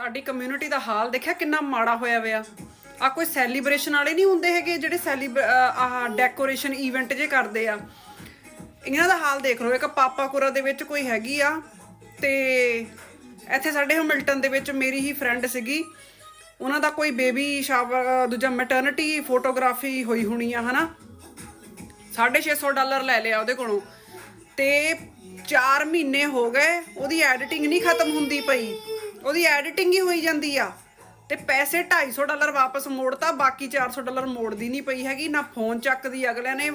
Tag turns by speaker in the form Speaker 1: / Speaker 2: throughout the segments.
Speaker 1: ਸਾਡੀ ਕਮਿਊਨਿਟੀ ਦਾ ਹਾਲ ਦੇਖਿਆ, ਕਿੰਨਾ ਮਾੜਾ ਹੋਇਆ ਹੋਇਆ ਆ। ਕੋਈ ਸੈਲੀਬ੍ਰੇਸ਼ਨ ਵਾਲੇ ਨਹੀਂ ਹੁੰਦੇ ਹੈਗੇ ਜਿਹੜੇ ਸੈਲੀਬ ਆਹ ਡੈਕੋਰੇਸ਼ਨ ਇਵੈਂਟ ਜੇ ਕਰਦੇ ਆ। ਇਹਨਾਂ ਦਾ ਹਾਲ ਦੇਖ ਲਓ, ਇੱਕ ਪਾਪਾਕੁਰਾ ਦੇ ਵਿੱਚ ਕੋਈ ਹੈਗੀ ਆ ਤੇ ਇੱਥੇ ਸਾਡੇ ਹਮਿਲਟਨ ਦੇ ਵਿੱਚ ਮੇਰੀ ਹੀ ਫਰੈਂਡ ਸੀਗੀ। ਉਹਨਾਂ ਦਾ ਕੋਈ ਬੇਬੀ ਸ਼ਾਵਰ ਦੂਜਾ ਮੈਟਰਨਿਟੀ ਫੋਟੋਗ੍ਰਾਫੀ ਹੋਈ ਹੋਣੀ ਆ, ਹਨਾ? 650 ਡਾਲਰ ਲੈ ਲਿਆ ਉਹਦੇ ਕੋਲੋਂ। ਤੇ 4 ਮਹੀਨੇ ਹੋ ਗਏ, ਉਹਦੀ ਐਡੀਟਿੰਗ ਨਹੀਂ ਖਤਮ ਹੁੰਦੀ ਪਈ। ਉਹਦੀ ਐਡੀਟਿੰਗ ਹੀ ਹੋਈ ਜਾਂਦੀ ਆ। ਤੇ ਪੈਸੇ 250 ਡਾਲਰ ਵਾਪਸ ਮੋੜਤਾ, ਬਾਕੀ 400 ਡਾਲਰ ਮੋੜਦੀ ਨਹੀਂ ਪਈ ਹੈਗੀ, ਨਾ ਫੋਨ ਚੱਕਦੀ, ਅਗਲਿਆਂ ਨੇ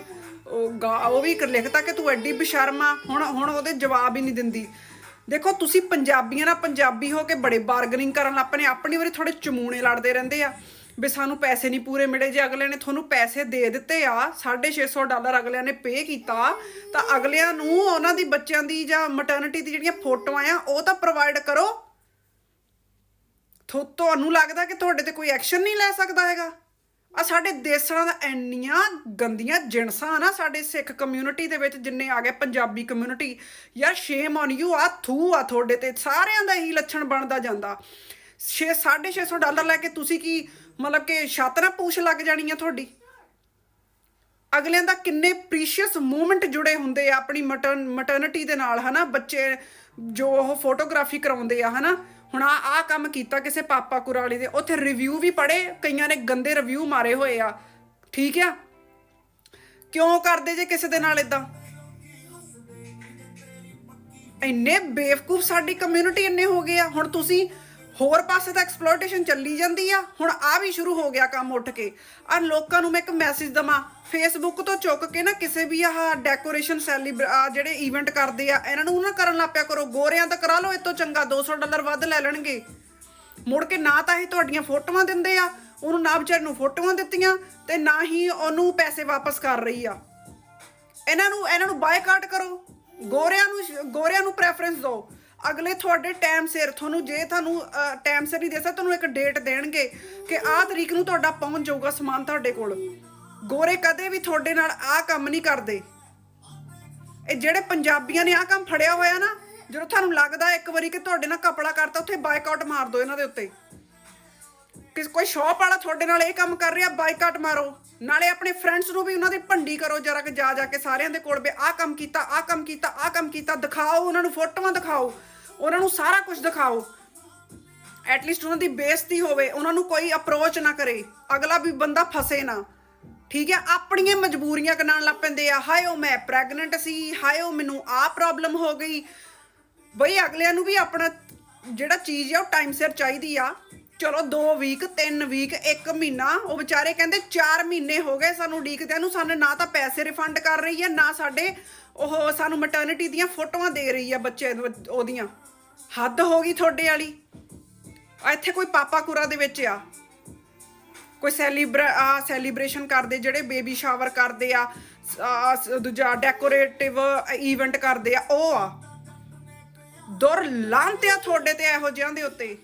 Speaker 1: ਉਹ ਗਾ- ਉਹ ਵੀ ਲਿਖਤਾ ਕਿ ਤੂੰ ਐਡੀ ਬਸ਼ਰਮਾ ਹੁਣ ਹੁਣ ਉਹਦੇ ਜਵਾਬ ਹੀ ਨਹੀਂ ਦਿੰਦੀ। ਦੇਖੋ, ਤੁਸੀਂ ਪੰਜਾਬੀਆਂ ਨਾਲ ਪੰਜਾਬੀ ਹੋ ਕੇ ਬੜੇ ਬਾਰਗਨਿੰਗ ਕਰਨ ਆਪਣੇ ਆਪਣੀ ਵਾਰੀ ਥੋੜੇ ਚਮੂਣੇ ਲੜਦੇ ਰਹਿੰਦੇ ਆ। ਵੀ ਸਾਨੂੰ ਪੈਸੇ ਨਹੀਂ ਪੂਰੇ ਮਿਲੇ, ਜੇ ਅਗਲੇ ਨੇ ਤੁਹਾਨੂੰ ਪੈਸੇ ਦੇ ਦਿੱਤੇ ਆ 650 ਡਾਲਰ ਅਗਲਿਆਂ ਨੇ ਪੇ ਕੀਤਾ, ਤਾਂ ਅਗਲਿਆਂ ਨੂੰ ਉਹਨਾਂ ਦੀ ਬੱਚਿਆਂ ਦੀ ਜਾਂ ਮਟਰਨਿਟੀ ਦੀ ਜਿਹੜੀਆਂ ਫੋਟੋਆਂ ਆ, ਉਹ ਤਾਂ ਪ੍ਰੋਵਾਈਡ ਕਰੋ। ਥੋ ਤੁਹਾਨੂੰ ਲੱਗਦਾ ਕਿ ਤੁਹਾਡੇ ਤੇ ਕੋਈ ਐਕਸ਼ਨ ਨਹੀਂ ਲੈ ਸਕਦਾ ਹੈਗਾ? ਆ ਸਾਡੇ ਦੇਸਾਂ ਦਾ ਇੰਨੀਆਂ ਗੰਦੀਆਂ ਜਿਣਸਾਂ ਨਾ ਸਾਡੇ ਸਿੱਖ ਕਮਿਊਨਿਟੀ ਦੇ ਵਿੱਚ ਜਿੰਨੇ ਆ ਗਏ ਪੰਜਾਬੀ ਕਮਿਊਨਿਟੀ ਯਾਰ ਸ਼ੇਮ ਔਨ ਯੂ ਆ ਥੂ ਆ ਤੁਹਾਡੇ ਤੇ, ਸਾਰਿਆਂ ਦਾ ਹੀ ਲੱਛਣ ਬਣਦਾ ਜਾਂਦਾ। 6 650 ਡਾਲਰ ਲੈ ਕੇ ਤੁਸੀਂ ਕੀ ਮਤਲਬ ਕਿ ਛੱਤ ਨਾਲ ਪੂਛ ਲੱਗ ਜਾਣੀ ਆ ਤੁਹਾਡੀ? ਅਗਲਿਆਂ ਦਾ ਕਿੰਨੇ ਪ੍ਰੀਸ਼ੀਅਸ ਮੂਮੈਂਟ ਜੁੜੇ ਹੁੰਦੇ ਆ ਆਪਣੀ ਮਟਰਨਿਟੀ ਦੇ ਨਾਲ, ਹਨਾ? ਬੱਚੇ ਜੋ ਉਹ ਫੋਟੋਗ੍ਰਾਫੀ ਕਰਾਉਂਦੇ ਆ, ਹਨਾ? ਹੁਣ ਆ ਆ ਕੰਮ ਕੀਤਾ ਕਿਸੇ ਪਾਪਾ ਕੁਰਾਲੀ ਦੇ। ਉੱਥੇ ਰਿਵਿਊ ਵੀ ਪੜੇ ਕਈਆਂ ਨੇ ਗੰਦੇ ਰਿਵਿਊ ਮਾਰੇ ਹੋਏ ਆ। ਠੀਕ ਆ? ਕਿਉਂ ਕਰਦੇ ਜੇ ਕਿਸੇ ਦੇ ਨਾਲ ਇਦਾਂ ਇੰਨੇ ਬੇਵਕੂਫ ਸਾਡੀ ਕਮਿਊਨਿਟੀ ਇੰਨੇ ਹੋ ਗਏ ਆ। ਹੁਣ ਤੁਸੀਂ ਹੋਰ ਪਾਸੇ ਤਾਂ ਐਕਸਪਲੋਇਟੇਸ਼ਨ ਚੱਲੀ ਜਾਂਦੀ ਆ। ਹੁਣ ਆ ਵੀ ਸ਼ੁਰੂ ਹੋ ਗਿਆ ਕੰਮ ਉੱਠ ਕੇ। ਆ ਲੋਕਾਂ ਨੂੰ ਮੈਂ ਇੱਕ ਮੈਸੇਜ ਦਵਾਂ। ਫੇਸਬੁੱਕ ਤੋਂ ਚੁੱਕ ਕੇ ਨਾ ਕਿਸੇ ਵੀ ਆਹ ਡੈਕੋਰੇਸ਼ਨ ਸੈਲੀਬ੍ਰ ਆ ਜਿਹੜੇ ਇਵੈਂਟ ਕਰਦੇ ਆ, ਇਹਨਾਂ ਨੂੰ ਨਾ ਕਰਨ ਲੱਪਿਆ ਕਰੋ। ਗੋਰਿਆਂ ਤਾਂ ਕਰਾ ਲਓ, ਇਹ ਤੋਂ ਚੰਗਾ 200 ਡਾਲਰ ਵੱਧ ਲੈ ਲੈਣਗੇ। ਮੁੜ ਕੇ ਨਾ ਤਾਂ ਇਹ ਤੁਹਾਡੀਆਂ ਫੋਟੋਆਂ ਦਿੰਦੇ ਆ, ਉਹਨੂੰ ਨਾ ਵਿਚਾਰ ਨੂੰ ਫੋਟੋਆਂ ਦਿੱਤੀਆਂ ਤੇ ਨਾ ਹੀ ਉਹਨੂੰ ਪੈਸੇ ਵਾਪਸ ਕਰ ਰਹੀ ਆ। ਇਹਨਾਂ ਨੂੰ ਇਹਨਾਂ ਨੂੰ ਬਾਈਕਾਟ ਕਰੋ। ਗੋਰਿਆਂ ਨੂੰ ਗੋਰਿਆਂ ਨੂੰ ਪ੍ਰੈਫਰੈਂਸ ਦਿਓ। ਅਗਲੇ ਤੁਹਾਡੇ ਟਾਈਮ ਸਿਰ ਤੁਹਾਨੂੰ, ਜੇ ਤੁਹਾਨੂੰ ਟਾਈਮ ਸਿਰ ਨਹੀਂ ਦੇ ਸਕਦਾ, ਤੁਹਾਨੂੰ ਇੱਕ ਡੇਟ ਦੇਣਗੇ ਕਿ ਆਹ ਤਰੀਕ ਨੂੰ ਤੁਹਾਡਾ ਪਹੁੰਚ ਜਾਊਗਾ ਸਮਾਨ ਤੁਹਾਡੇ ਕੋਲ। ਗੋਰੇ ਕਦੇ ਵੀ ਤੁਹਾਡੇ ਨਾਲ ਆਹ ਕੰਮ ਨਹੀਂ ਕਰਦੇ। ਇਹ ਜਿਹੜੇ ਪੰਜਾਬੀਆਂ ਨੇ ਆਹ ਕੰਮ ਫੜਿਆ ਹੋਇਆ ਨਾ, ਜਦੋਂ ਤੁਹਾਨੂੰ ਲੱਗਦਾ ਇੱਕ ਵਾਰੀ ਕਿ ਤੁਹਾਡੇ ਨਾਲ ਕਪੜਾ ਕਰਤਾ, ਉੱਥੇ ਬਾਈਕਾਟ ਮਾਰ ਦਿਓ ਇਹਨਾਂ ਦੇ ਉੱਤੇ। ਕਿਸ ਕੋਈ ਸ਼ੌਪ ਵਾਲਾ ਤੁਹਾਡੇ ਨਾਲ ਇਹ ਕੰਮ ਕਰ ਰਿਹਾ ਬਾਈਕਾਟ ਮਾਰੋ। ਨਾਲੇ ਆਪਣੇ ਫਰੈਂਡਸ ਨੂੰ ਵੀ ਉਹਨਾਂ ਦੀ ਭੰਡੀ ਕਰੋ, ਜਰਾ ਕਿ ਜਾ ਜਾ ਕੇ ਸਾਰਿਆਂ ਦੇ ਕੋਲ ਵੀ ਆਹ ਕੰਮ ਕੀਤਾ, ਆਹ ਕੰਮ ਕੀਤਾ, ਆਹ ਕੰਮ ਕੀਤਾ, ਦਿਖਾਓ, ਉਹਨਾਂ ਨੂੰ ਫੋਟੋਆਂ ਦਿਖਾਓ, ਉਹਨਾਂ ਨੂੰ ਸਾਰਾ ਕੁਝ ਦਿਖਾਓ। ਐਟਲੀਸਟ ਉਹਨਾਂ ਦੀ ਬੇਇੱਜ਼ਤੀ ਹੋਵੇ, ਉਹਨਾਂ ਨੂੰ ਕੋਈ ਅਪਰੋਚ ਨਾ ਕਰੇ, ਅਗਲਾ ਵੀ ਬੰਦਾ ਫਸੇ ਨਾ। ਠੀਕ ਹੈ, ਆਪਣੀਆਂ ਮਜਬੂਰੀਆਂ ਕਨਾਣ ਲੱਗ ਪੈਂਦੇ ਆ। ਹਾਏ, ਉਹ ਮੈਂ ਪ੍ਰੈਗਨੈਂਟ ਸੀ, ਹਾਏ, ਉਹ ਮੈਨੂੰ ਆਹ ਪ੍ਰੋਬਲਮ ਹੋ ਗਈ। ਬਈ, ਅਗਲਿਆਂ ਨੂੰ ਵੀ ਆਪਣਾ ਜਿਹੜਾ ਚੀਜ਼ ਆ, ਉਹ ਟਾਈਮ ਸਿਰ ਚਾਹੀਦੀ ਆ। ਚਲੋ 2 ਵੀਕ 3 ਵੀਕ 1 ਮਹੀਨਾ, ਉਹ ਵਿਚਾਰੇ ਕਹਿੰਦੇ 4 ਮਹੀਨੇ ਹੋ ਗਏ ਸਾਨੂੰ ਉਡੀਕਦਿਆਂ ਨੂੰ, ਸਾਨੂੰ ਨਾ ਤਾਂ ਪੈਸੇ ਰਿਫੰਡ ਕਰ ਰਹੀ ਹੈ ਨਾ ਸਾਡੇ ਉਹ ਸਾਨੂੰ ਮੈਟਰਨਿਟੀ ਦੀਆਂ ਫੋਟੋਆਂ ਦੇ ਰਹੀ ਆ ਬੱਚੇ ਉਹਦੀਆਂ। ਹੱਦ ਹੋ ਗਈ ਤੁਹਾਡੇ ਵਾਲੀ। ਇੱਥੇ ਕੋਈ ਪਾਪਾ ਕੁਰਾ ਦੇ ਵਿੱਚ ਆ। ਕੋਈ ਸੈਲੀਬ੍ਰ ਆ ਸੈਲੀਬ੍ਰੇਸ਼ਨ ਕਰਦੇ, ਜਿਹੜੇ ਬੇਬੀ ਸ਼ਾਵਰ ਕਰਦੇ ਆ ਦੂਜਾ ਡੈਕੋਰੇਟਿਵ ਇਵੈਂਟ ਕਰਦੇ ਆ, ਉਹ ਆ। ਦੁਰ ਲਾਂਤਿਆ ਤੁਹਾਡੇ ਤੇ ਇਹੋ ਜਿਹਾਂ ਦੇ ਉੱਤੇ।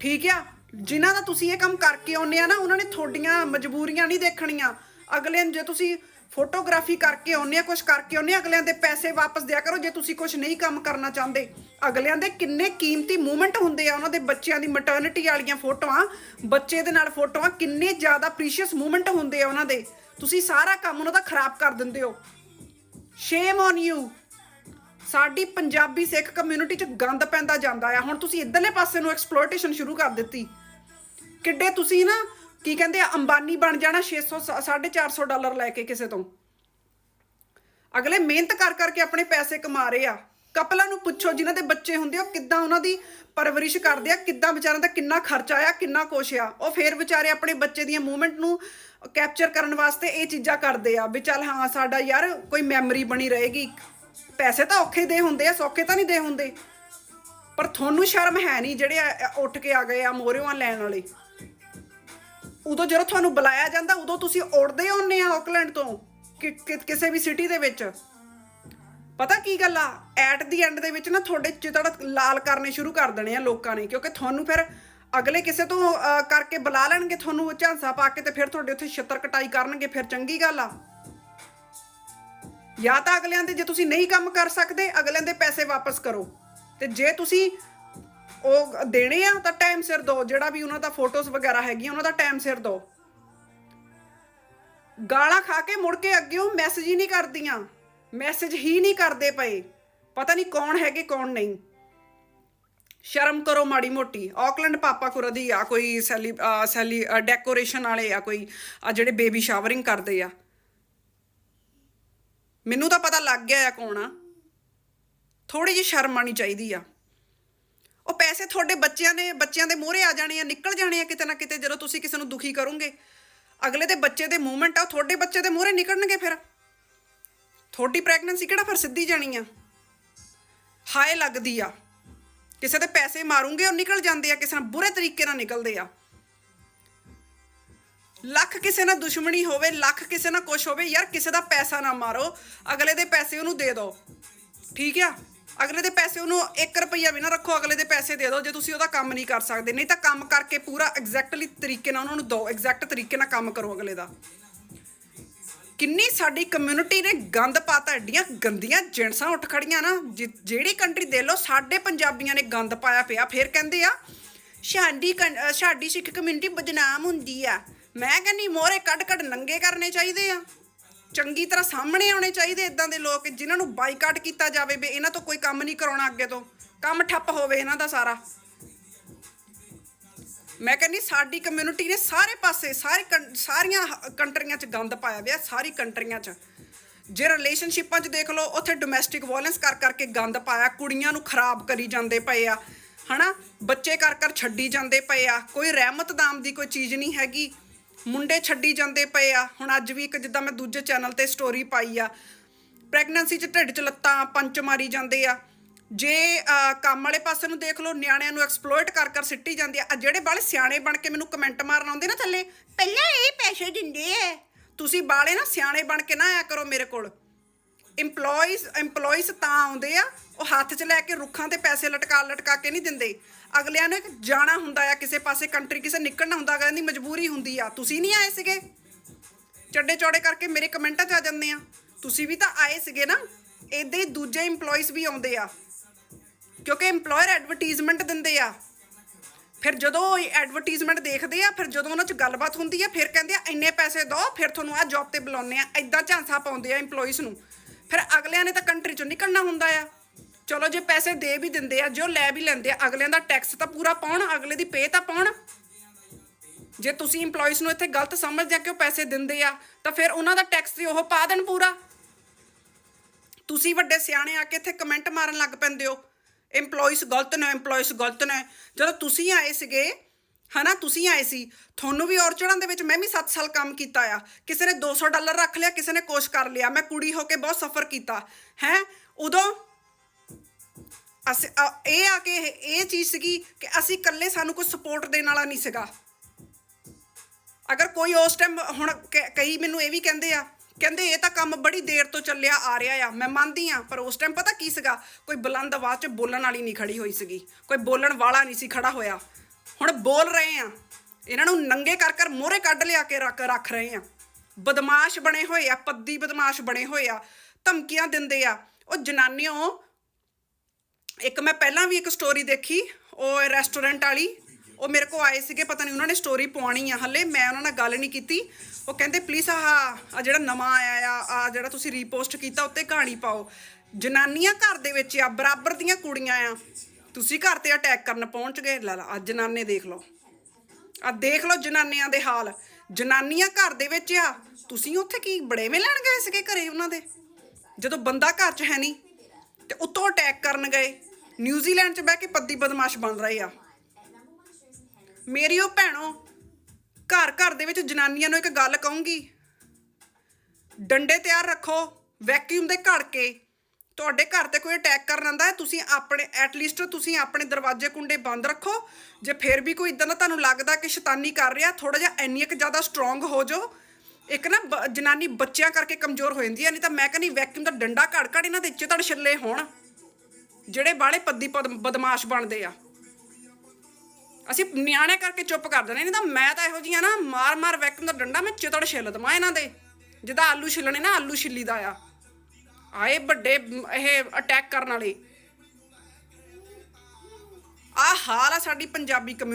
Speaker 1: ਠੀਕ ਆ? ਜਿਨ੍ਹਾਂ ਦਾ ਤੁਸੀਂ ਇਹ ਕੰਮ ਕਰਕੇ ਆਉਂਦੇ ਆ ਨਾ, ਉਹਨਾਂ ਨੇ ਤੁਹਾਡੀਆਂ ਮਜਬੂਰੀਆਂ ਨਹੀਂ ਦੇਖਣੀਆਂ। ਅਗਲੇ ਨੂੰ ਜੇ ਤੁਸੀਂ ਫੋਟੋਗ੍ਰਾਫੀ ਕਰਕੇ ਆਉਂਦੇ ਆ ਕੁਝ ਕਰਕੇ ਆਉਂਦੇ ਅਗਲਿਆਂ ਦੇ ਪੈਸੇ ਵਾਪਸ ਦਿਆ ਕਰੋ, ਜੇ ਤੁਸੀਂ ਕੁਝ ਨਹੀਂ ਕੰਮ ਕਰਨਾ ਚਾਹੁੰਦੇ। ਅਗਲਿਆਂ ਦੇ ਕਿੰਨੇ ਕੀਮਤੀ ਮੂਮੈਂਟ ਹੁੰਦੇ ਆ, ਉਹਨਾਂ ਦੇ ਬੱਚਿਆਂ ਦੀ ਮਟਰਨਿਟੀ ਵਾਲੀਆਂ ਫੋਟੋਆਂ, ਬੱਚੇ ਦੇ ਨਾਲ ਫੋਟੋਆਂ, ਕਿੰਨੇ ਜ਼ਿਆਦਾ ਪ੍ਰੀਸ਼ੀਅਸ ਮੂਮੈਂਟ ਹੁੰਦੇ ਆ ਉਹਨਾਂ ਦੇ। ਤੁਸੀਂ ਸਾਰਾ ਕੰਮ ਉਹਨਾਂ ਦਾ ਖਰਾਬ ਕਰ ਦਿੰਦੇ ਹੋ। ਸ਼ੇਮ ਔਨ ਯੂ ਸਾਡੀ ਪੰਜਾਬੀ ਸਿੱਖ ਕਮਿਊਨਿਟੀ 'ਚ ਗੰਦ ਪੈਂਦਾ ਜਾਂਦਾ ਆ। ਹੁਣ ਤੁਸੀਂ ਇਧਰਲੇ ਪਾਸੇ ਨੂੰ ਐਕਸਪਲੋਇਟੇਸ਼ਨ ਸ਼ੁਰੂ ਕਰ ਦਿੱਤੀ। ਕਿੱਡੇ ਤੁਸੀਂ ਨਾ ਕੀ ਕਹਿੰਦੇ ਆ? ਅੰਬਾਨੀ ਬਣ ਜਾਣਾ 600 450 ਡਾਲਰ ਲੈ ਕੇ ਕਿਸੇ ਤੋਂ। ਅਗਲੇ ਮਿਹਨਤ ਕਰ ਕਰਕੇ ਆਪਣੇ ਪੈਸੇ ਕਮਾ ਰਹੇ ਆ। ਕਪਲਾਂ ਨੂੰ ਪੁੱਛੋ ਜਿਨ੍ਹਾਂ ਦੇ ਬੱਚੇ ਹੁੰਦੇ ਆ, ਉਹ ਕਿੱਦਾਂ ਉਹਨਾਂ ਦੀ ਪਰਵਰਿਸ਼ ਕਰਦੇ ਆ ਕਿੱਦਾਂ ਵਿਚਾਰਿਆਂ ਦਾ ਕਿੰਨਾ ਖਰਚਾ ਆ ਕਿੰਨਾ ਕੁਛ ਆ। ਉਹ ਫੇਰ ਵਿਚਾਰੇ ਆਪਣੇ ਬੱਚੇ ਦੀਆਂ ਮੂਵਮੈਂਟ ਨੂੰ ਕੈਪਚਰ ਕਰਨ ਵਾਸਤੇ ਇਹ ਚੀਜ਼ਾਂ ਕਰਦੇ ਆ ਵੀ ਚੱਲ ਹਾਂ ਸਾਡਾ ਯਾਰ ਕੋਈ ਮੈਮਰੀ ਬਣੀ ਰਹੇਗੀ। ਪੈਸੇ ਤਾਂ ਔਖੇ ਦੇ ਹੁੰਦੇ ਆ ਸੌਖੇ ਤਾਂ ਨਹੀਂ ਦੇ ਹੁੰਦੇ। ਪਰ ਤੁਹਾਨੂੰ ਸ਼ਰਮ ਹੈ ਨਹੀਂ ਜਿਹੜੇ ਉੱਠ ਕੇ ਆ ਗਏ ਆ ਮੋਰਿਆਂ ਲੈਣ ਵਾਲੇ। ਉਦੋਂ ਜਦੋਂ ਤੁਹਾਨੂੰ ਬੁਲਾਇਆ ਜਾਂਦਾ, ਉਦੋਂ ਤੁਸੀਂ ਉੜਦੇ ਹੁੰਨੇ ਆ ਆਕਲੈਂਡ ਤੋਂ ਕਿਸੇ ਵੀ ਸਿਟੀ ਦੇ ਵਿੱਚ। ਪਤਾ ਕੀ ਗੱਲ ਆ? ਐਟ ਦੀ ਐਂਡ ਦੇ ਵਿੱਚ ਨਾ ਤੁਹਾਡੇ ਚਿਤੜ ਲਾਲ ਕਰਨੇ ਸ਼ੁਰੂ ਕਰ ਦੇਣੇ ਆ ਲੋਕਾਂ ਨੇ, ਕਿਉਂਕਿ ਤੁਹਾਨੂੰ ਫਿਰ ਅਗਲੇ ਕਿਸੇ ਤੋਂ ਕਰਕੇ ਬੁਲਾ ਲੈਣਗੇ, ਤੁਹਾਨੂੰ ਝਾਂਸਾ ਪਾ ਕੇ ਤੇ ਫਿਰ ਤੁਹਾਡੇ ਉੱਥੇ ਛਿੱਤਰ ਕਟਾਈ ਕਰਨਗੇ, ਫਿਰ ਚੰਗੀ ਗੱਲ ਆ। ਜਾਂ ਤਾਂ ਅਗਲਿਆਂ ਦੇ ਜੇ ਤੁਸੀਂ ਨਹੀਂ ਕੰਮ ਕਰ ਸਕਦੇ, ਅਗਲਿਆਂ ਦੇ ਪੈਸੇ ਵਾਪਸ ਕਰੋ। ਤੇ ਜੇ ਤੁਸੀਂ ਉਹ ਦੇਣੇ ਆ ਤਾਂ ਟਾਈਮ ਸਿਰ ਦੋ, ਜਿਹੜਾ ਵੀ ਉਹਨਾਂ ਦਾ ਫੋਟੋਜ਼ ਵਗੈਰਾ ਹੈਗੀਆਂ, ਉਹਨਾਂ ਦਾ ਟਾਈਮ ਸਿਰ ਦੋ। ਗਾਲਾਂ ਖਾ ਕੇ ਮੁੜ ਕੇ ਅੱਗੇ ਉਹ ਮੈਸੇਜ ਹੀ ਨਹੀਂ ਕਰਦੀਆਂ। ਮੈਸੇਜ ਹੀ ਨਹੀਂ ਕਰਦੇ ਪਏ। ਪਤਾ ਨਹੀਂ ਕੌਣ ਹੈਗੇ, ਕੌਣ ਨਹੀਂ। ਸ਼ਰਮ ਕਰੋ ਮਾੜੀ ਮੋਟੀ। ਆਕਲੈਂਡ ਪਾਪਾ ਕੁਰਦੀ ਆ, ਕੋਈ ਸੈਲੀ ਸੈਲੀ ਡੈਕੋਰੇਸ਼ਨ ਵਾਲੇ ਆ, ਕੋਈ, ਆ ਜਿਹੜੇ ਬੇਬੀ ਸ਼ਾਵਰਿੰਗ ਕਰਦੇ ਆ। ਮੈਨੂੰ ਤਾਂ ਪਤਾ ਲੱਗ ਗਿਆ ਆ ਕੌਣ ਆ। ਥੋੜੀ ਜਿਹੀ ਸ਼ਰਮ ਆਣੀ ਚਾਹੀਦੀ ਆ। ਉਹ ਪੈਸੇ ਤੁਹਾਡੇ ਬੱਚਿਆਂ ਨੇ ਬੱਚਿਆਂ ਦੇ ਮੂਹਰੇ ਆ ਜਾਣੇ ਆ, ਨਿਕਲ ਜਾਣੇ ਆ ਕਿਤੇ ਨਾ ਕਿਤੇ ਜਦੋਂ ਤੁਸੀਂ ਕਿਸੇ ਨੂੰ ਦੁਖੀ ਕਰੋਗੇ। ਅਗਲੇ ਦੇ ਬੱਚੇ ਦੇ ਮੂਵਮੈਂਟ ਆ, ਉਹ ਤੁਹਾਡੇ ਬੱਚੇ ਦੇ ਮੂਹਰੇ ਨਿਕਲਣਗੇ ਫਿਰ। ਤੁਹਾਡੀ ਪ੍ਰੈਗਨੈਂਸੀ ਕਿਹੜਾ ਫਿਰ ਸਿੱਧੀ ਜਾਣੀ ਆ? ਹਾਏ ਲੱਗਦੀ ਆ। ਕਿਸੇ ਦੇ ਪੈਸੇ ਮਾਰੂਗੇ, ਉਹ ਨਿਕਲ ਜਾਂਦੇ ਆ, ਕਿਸੇ ਨਾਲ ਬੁਰੇ ਤਰੀਕੇ ਨਾਲ ਨਿਕਲਦੇ ਆ। ਲੱਖ ਕਿਸੇ ਨਾਲ ਦੁਸ਼ਮਣੀ ਹੋਵੇ, ਲੱਖ ਕਿਸੇ ਨਾਲ ਕੁਛ ਹੋਵੇ, ਯਾਰ ਕਿਸੇ ਦਾ ਪੈਸਾ ਨਾ ਮਾਰੋ, ਅਗਲੇ ਦੇ ਪੈਸੇ ਉਹਨੂੰ ਦੇ ਦਿਓ। ਠੀਕ ਆ? ਅਗਲੇ ਦੇ ਪੈਸੇ ਉਹਨੂੰ 1 ਰੁਪਈਆ ਵੀ ਨਾ ਰੱਖੋ, ਅਗਲੇ ਦੇ ਪੈਸੇ ਦੇ ਦਿਓ, ਜੇ ਤੁਸੀਂ ਉਹਦਾ ਕੰਮ ਨਹੀਂ ਕਰ ਸਕਦੇ। ਨਹੀਂ ਤਾਂ ਕੰਮ ਕਰਕੇ ਪੂਰਾ ਐਗਜ਼ੈਕਟਲੀ ਤਰੀਕੇ ਨਾਲ ਉਹਨਾਂ ਨੂੰ ਦਿਓ ਐਗਜ਼ੈਕਟ ਤਰੀਕੇ ਨਾਲ ਕੰਮ ਕਰੋ ਅਗਲੇ ਦਾ। ਕਿੰਨੀ ਸਾਡੀ ਕਮਿਊਨਿਟੀ ਨੇ ਗੰਦ ਪਾਤਾ, ਐਡੀਆਂ ਗੰਦੀਆਂ ਜਿਣਸਾਂ ਉੱਠ ਖੜੀਆਂ ਨਾ, ਜਿ- ਜਿਹੜੀ ਕੰਟਰੀ ਦੇ ਲੋ ਸਾਡੇ ਪੰਜਾਬੀਆਂ ਨੇ ਗੰਦ ਪਾਇਆ ਪਿਆ। ਫਿਰ ਕਹਿੰਦੇ ਆ, ਸਾਡੀ ਕੰ- ਸਾਡੀ ਸਿੱਖ ਕਮਿਊਨਿਟੀ ਬਦਨਾਮ ਹੁੰਦੀ ਆ। ਮੈਂ ਕਹਿੰਨੀ ਮੋਹਰੇ ਕੱਢ ਕੱਢ ਨੰਗੇ ਕਰਨੇ ਚਾਹੀਦੇ ਆ। ਚੰਗੀ ਤਰ੍ਹਾਂ ਸਾਹਮਣੇ ਆਉਣੇ ਚਾਹੀਦੇ ਇਦਾਂ ਦੇ ਲੋਕ, ਜਿਨ੍ਹਾਂ ਨੂੰ ਬਾਈਕਾਟ ਕੀਤਾ ਜਾਵੇ ਵੀ ਇਹਨਾਂ ਤੋਂ ਕੋਈ ਕੰਮ ਨਹੀਂ ਕਰਾਉਣਾ ਅੱਗੇ ਤੋਂ। ਕੰਮ ਠੱਪ ਹੋਵੇ ਇਹਨਾਂ ਦਾ ਸਾਰਾ। ਮੈਂ ਕਹਿੰਦੀ ਸਾਡੀ ਕਮਿਊਨਿਟੀ ਨੇ ਸਾਰੇ ਪਾਸੇ, ਸਾਰੇ ਕੰ- ਸਾਰੀਆਂ ਕੰਟਰੀਆਂ 'ਚ ਗੰਦ ਪਾਇਆ ਹੋਇਆ, ਸਾਰੀ ਕੰਟਰੀਆਂ 'ਚ। ਜੇ ਰਿਲੇਸ਼ਨਸ਼ਿਪਾਂ 'ਚ ਦੇਖ ਲਓ, ਉੱਥੇ ਡੋਮੈਸਟਿਕ ਵਾਇਲੈਂਸ ਕਰ ਕਰਕੇ ਗੰਦ ਪਾਇਆ, ਕੁੜੀਆਂ ਨੂੰ ਖਰਾਬ ਕਰੀ ਜਾਂਦੇ ਪਏ ਆ, ਹਨਾ? ਬੱਚੇ ਕਰ ਕਰ ਛੱਡੀ ਜਾਂਦੇ ਪਏ ਆ, ਕੋਈ ਰਹਿਮਤ ਦਾਮ ਦੀ ਕੋਈ ਚੀਜ਼ ਨਹੀਂ ਹੈਗੀ। ਮੁੰਡੇ ਛੱਡੀ ਜਾਂਦੇ ਪਏ ਆ। ਹੁਣ ਅੱਜ ਵੀ ਇੱਕ ਜਿੱਦਾਂ ਮੈਂ ਦੂਜੇ ਚੈਨਲ ਤੇ ਸਟੋਰੀ ਪਾਈ ਆ। ਪ੍ਰੈਗਨੈਂਸੀ 'ਚ ਢਿੱਡ 'ਚ ਲੱਤਾਂ ਪੰਚ ਮਾਰੀ ਜਾਂਦੇ ਆ। ਜੇ ਕੰਮ ਵਾਲੇ ਪਾਸੇ ਨੂੰ ਦੇਖ ਲਓ, ਨਿਆਣਿਆਂ ਨੂੰ ਐਕਸਪਲੋਇਟ ਕਰ ਕਰ ਸਿੱਟੀ ਜਾਂਦੀ ਆ। ਜਿਹੜੇ ਬਾਲੇ ਸਿਆਣੇ ਬਣ ਕੇ ਮੈਨੂੰ ਕਮੈਂਟ ਮਾਰਨ ਆਉਂਦੇ ਨਾ ਥੱਲੇ, ਪਹਿਲਾਂ ਇਹ ਪੈਸੇ ਦਿੰਦੇ ਐ। ਤੁਸੀਂ ਬਾਲੇ ਨਾ ਸਿਆਣੇ ਬਣ ਕੇ ਨਾ ਆਇਆ ਕਰੋ ਮੇਰੇ ਕੋਲ। EMPLOYEES EMPLOYEES ਤਾਂ ਆਉਂਦੇ ਆ, ਉਹ ਹੱਥ 'ਚ ਲੈ ਕੇ ਰੁੱਖਾਂ ਤੇ ਪੈਸੇ ਲਟਕਾ ਲਟਕਾ ਕੇ ਨਹੀਂ ਦਿੰਦੇ। ਅਗਲਿਆਂ ਨੂੰ ਜਾਣਾ ਹੁੰਦਾ ਆ ਕਿਸੇ ਪਾਸੇ ਕੰਟਰੀ ਕਿਸੇ ਨਿਕਲਣਾ ਹੁੰਦਾ, ਅਗਲਿਆਂ ਦੀ ਮਜਬੂਰੀ ਹੁੰਦੀ ਆ। ਤੁਸੀਂ ਨਹੀਂ ਆਏ ਸੀਗੇ? ਚੱਡੇ ਚੌੜੇ ਕਰਕੇ ਮੇਰੇ ਕਮੈਂਟਾਂ 'ਚ ਆ ਜਾਂਦੇ ਆ। ਤੁਸੀਂ ਵੀ ਤਾਂ ਆਏ ਸੀਗੇ ਨਾ ਇਦਾਂ ਹੀ ਦੂਜੇ EMPLOYEES ਵੀ ਆਉਂਦੇ ਆ। ਕਿਉਂਕਿ EMPLOYER ਐਡਵਰਟਾਈਜ਼ਮੈਂਟ ਦਿੰਦੇ ਆ। ਫਿਰ ਜਦੋਂ ਐਡਵਰਟਾਈਜ਼ਮੈਂਟ ਦੇਖਦੇ ਆ, ਫਿਰ ਜਦੋਂ ਉਹਨਾਂ 'ਚ ਗੱਲਬਾਤ ਹੁੰਦੀ ਆ, ਫਿਰ ਕਹਿੰਦੇ ਆ, ਇੰਨੇ ਪੈਸੇ ਦਿਓ ਫਿਰ ਤੁਹਾਨੂੰ ਆ ਜੌਬ ਤੇ ਬੁਲਾਉਂਦੇ ਆ। ਐਦਾਂ ਝਾਂਸਾ ਪਾਉਂਦੇ ਆ EMPLOYEES ਨੂੰ। ਫਿਰ ਅਗਲਿਆਂ ਨੇ ਤਾਂ ਕੰਟਰੀ 'ਚੋਂ ਨਿਕਲਣਾ ਹੁੰਦਾ ਆ। ਚਲੋ ਜੇ ਪੈਸੇ ਦੇ ਵੀ ਦਿੰਦੇ ਆ, ਜੋ ਲੈ ਵੀ ਲੈਂਦੇ ਆ, ਅਗਲਿਆਂ ਦਾ ਟੈਕਸ ਤਾਂ ਪੂਰਾ ਪਾਉਣ, ਅਗਲੇ ਦੀ ਪੇ ਤਾਂ ਪਾਉਣ। ਜੇ ਤੁਸੀਂ EMPLOYEES ਨੂੰ ਇੱਥੇ ਗਲਤ ਸਮਝਦੇ ਆ ਕਿ ਉਹ ਪੈਸੇ ਦਿੰਦੇ ਆ, ਤਾਂ ਫਿਰ ਉਹਨਾਂ ਦਾ ਟੈਕਸ ਤੇ ਉਹ ਪਾ ਦੇਣ ਪੂਰਾ। ਤੁਸੀਂ ਵੱਡੇ ਸਿਆਣੇ ਆ ਕੇ ਇੱਥੇ ਕਮੈਂਟ ਮਾਰਨ ਲੱਗ ਪੈਂਦੇ ਹੋ। EMPLOYEES ਗਲਤ ਨੇ, EMPLOYEES ਗਲਤ ਨੇ। ਜਦੋਂ ਤੁਸੀਂ ਆਏ ਸੀਗੇ ਹਨਾ, ਤੁਸੀਂ ਆਏ ਸੀ। ਤੁਹਾਨੂੰ ਵੀ ਔਰਚੜਾਂ ਦੇ ਵਿੱਚ ਮੈਂ ਵੀ 7 ਸਾਲ ਕੰਮ ਕੀਤਾ ਆ। ਕਿਸੇ ਨੇ 200 ਡਾਲਰ ਰੱਖ ਲਿਆ, ਕਿਸੇ ਨੇ ਕੁਛ ਕਰ ਲਿਆ। ਮੈਂ ਕੁੜੀ ਹੋ ਕੇ ਬਹੁਤ ਸਫਰ ਕੀਤਾ। ਹੈ, ਉਦੋਂ ਅਸੀਂ ਇਹ ਆ ਕੇ ਇਹ ਚੀਜ਼ ਸੀਗੀ ਕਿ ਅਸੀਂ ਇਕੱਲੇ ਸਾਨੂੰ ਕੋਈ ਸਪੋਰਟ ਦੇਣ ਵਾਲਾ ਨਹੀਂ ਸੀਗਾ। ਅਗਰ ਕੋਈ ਉਸ ਟਾਈਮ ਹੁਣ ਕ- ਕਈ ਮੈਨੂੰ ਇਹ ਵੀ ਕਹਿੰਦੇ ਆ, ਕਹਿੰਦੇ ਇਹ ਤਾਂ ਕੰਮ ਬੜੀ ਦੇਰ ਤੋਂ ਚੱਲਿਆ ਆ ਰਿਹਾ ਆ। ਮੈਂ ਮੰਨਦੀ ਆ, ਪਰ ਉਸ ਟਾਈਮ ਪਤਾ ਕੀ ਸੀਗਾ? ਕੋਈ ਬੁਲੰਦ ਆਵਾਜ਼ 'ਚ ਬੋਲਣ ਵਾਲੀ ਨਹੀਂ ਖੜੀ ਹੋਈ ਸੀਗੀ। ਕੋਈ ਬੋਲਣ ਵਾਲਾ ਨਹੀਂ ਸੀ ਖੜਾ ਹੋਇਆ। ਹੁਣ ਬੋਲ ਰਹੇ ਆ। ਇਹਨਾਂ ਨੂੰ ਨੰਗੇ ਕਰ ਕਰ ਮੋਹਰੇ ਕੱਢ ਲਿਆ ਕੇ ਰੱਖ ਰੱਖ ਰਹੇ ਆ। ਬਦਮਾਸ਼ ਬਣੇ ਹੋਏ ਆ, ਪੱਦੀ ਬਦਮਾਸ਼ ਬਣੇ ਹੋਏ ਆ, ਧਮਕੀਆਂ ਦਿੰਦੇ ਆ। ਉਹ ਜਨਾਨੀਆਂ ਇੱਕ ਮੈਂ ਪਹਿਲਾਂ ਵੀ ਇੱਕ ਸਟੋਰੀ ਦੇਖੀ, ਉਹ ਰੈਸਟੋਰੈਂਟ ਵਾਲੀ, ਉਹ ਮੇਰੇ ਕੋ ਆਏ ਸੀਗੇ, ਪਤਾ ਨਹੀਂ ਉਹਨਾਂ ਨੇ ਸਟੋਰੀ ਪਵਾਉਣੀ ਆ ਹਲੇ, ਮੈਂ ਉਹਨਾਂ ਨਾਲ ਗੱਲ ਨਹੀਂ ਕੀਤੀ। ਉਹ ਕਹਿੰਦੇ ਪਲੀਜ਼ ਆਹ ਆ ਜਿਹੜਾ ਨਵਾਂ ਆਇਆ ਆ ਆ ਜਿਹੜਾ ਤੁਸੀਂ ਰੀਪੋਸਟ ਕੀਤਾ, ਉੱਤੇ ਕਹਾਣੀ ਪਾਓ। ਜਨਾਨੀਆਂ ਘਰ ਦੇ ਵਿੱਚ ਆ, ਬਰਾਬਰ ਦੀਆਂ ਕੁੜੀਆਂ ਆ। ਤੁਸੀਂ ਘਰ ਤੇ ਅਟੈਕ ਕਰਨ ਪਹੁੰਚ ਗਏ। ਲੈ ਲਾ ਅੱਜ ਜਨਾਨੇ ਦੇਖ ਲਓ। ਆ ਦੇਖ ਲਓ ਜਨਾਨੀਆਂ ਦੇ ਹਾਲ। ਜਨਾਨੀਆਂ ਘਰ ਦੇ ਵਿੱਚ ਆ। ਤੁਸੀਂ ਉੱਥੇ ਕੀ ਬੜੇਵੇਂ ਲੈਣ ਗਏ ਸੀਗੇ ਘਰੇ ਉਹਨਾਂ ਦੇ? ਜਦੋਂ ਬੰਦਾ ਘਰ 'ਚ ਹੈ ਨਹੀਂ, ਤੇ ਉੱਤੋਂ ਅਟੈਕ ਕਰਨ ਗਏ। ਨਿਊਜ਼ੀਲੈਂਡ 'ਚ ਬਹਿ ਕੇ ਪੱਦੀ ਬਦਮਾਸ਼ ਬਣ ਰਹੇ ਆ। ਮੇਰੀ ਉਹ ਭੈਣੋ, ਘਰ ਘਰ ਦੇ ਵਿੱਚ ਜਨਾਨੀਆਂ ਨੂੰ ਇੱਕ ਗੱਲ ਕਹੂੰਗੀ। ਡੰਡੇ ਤਿਆਰ ਰੱਖੋ ਵੈਕਿਊਮ ਦੇ ਘੜ ਕੇ। ਤੁਹਾਡੇ ਘਰ ਤੇ ਕੋਈ ਅਟੈਕ ਕਰਨ ਆਂਦਾ ਹੈ, ਤੁਸੀਂ ਆਪਣੇ ਐਟਲੀਸਟ ਤੁਸੀਂ ਆਪਣੇ ਦਰਵਾਜ਼ੇ ਕੁੰਡੇ ਬੰਦ ਰੱਖੋ। ਜੇ ਫਿਰ ਵੀ ਕੋਈ ਇਦਾਂ ਦਾ ਤੁਹਾਨੂੰ ਲੱਗਦਾ ਕਿ ਸ਼ੈਤਾਨੀ ਕਰ ਰਿਹਾ ਥੋੜਾ ਜਿਹਾ ਇੰਨੀ ਕੁ ਜ਼ਿਆਦਾ ਸਟਰੋਂਗ ਹੋ ਜਾਓ। ਇੱਕ ਨਾ ਬ- ਜਨਾਨੀ ਬੱਚਿਆਂ ਕਰਕੇ ਕਮਜ਼ੋਰ ਹੋ ਜਾਂਦੀ ਹੈ, ਨਹੀਂ ਤਾਂ ਮੈਂ ਕਹਿੰਦੀ ਵੈਕਿਊਮ ਦਾ ਡੰਡਾ ਘੜ ਘੜ ਇਹਨਾਂ ਦੇ ਚਿੱਤੜ ਛੱਲੇ ਹੋਣ। ਜਿਹੜੇ ਬਾਲੇ ਪੱਦੀ ਪਦ- ਬਦਮਾਸ਼ ਬਣਦੇ ਆ। ਅਸੀਂ ਨਿਆਣੇ ਕਰਕੇ ਚੁੱਪ ਕਰ ਦਿੰਦੇ ਨਹੀਂ ਤਾਂ ਮੈਂ ਤਾਂ ਇਹੋ ਜੀਆਂ ਨਾ ਮਾਰ ਮਾਰ ਵੈਕਿਊਮ ਦਾ ਡੰਡਾ ਮੈਂ ਚਿਤੜ ਛਿੱਲ ਦਵਾਂ ਇਹਨਾਂ ਦੇ। ਜਿੱਦਾਂ ਆਲੂ ਛਿੱਲਣੇ ਨਾ, ਆਲੂ ਛਿੱਲੀ ਦਾ ਆ। ਆਏ ਵੱਡੇ ਇਹ ਅਟੈਕ ਕਰਨ ਵਾਲੇ। ਆ ਹਾਲ ਆ ਸਾਡੀ ਪੰਜਾਬੀ ਕਮਿਊਨਿਟੀ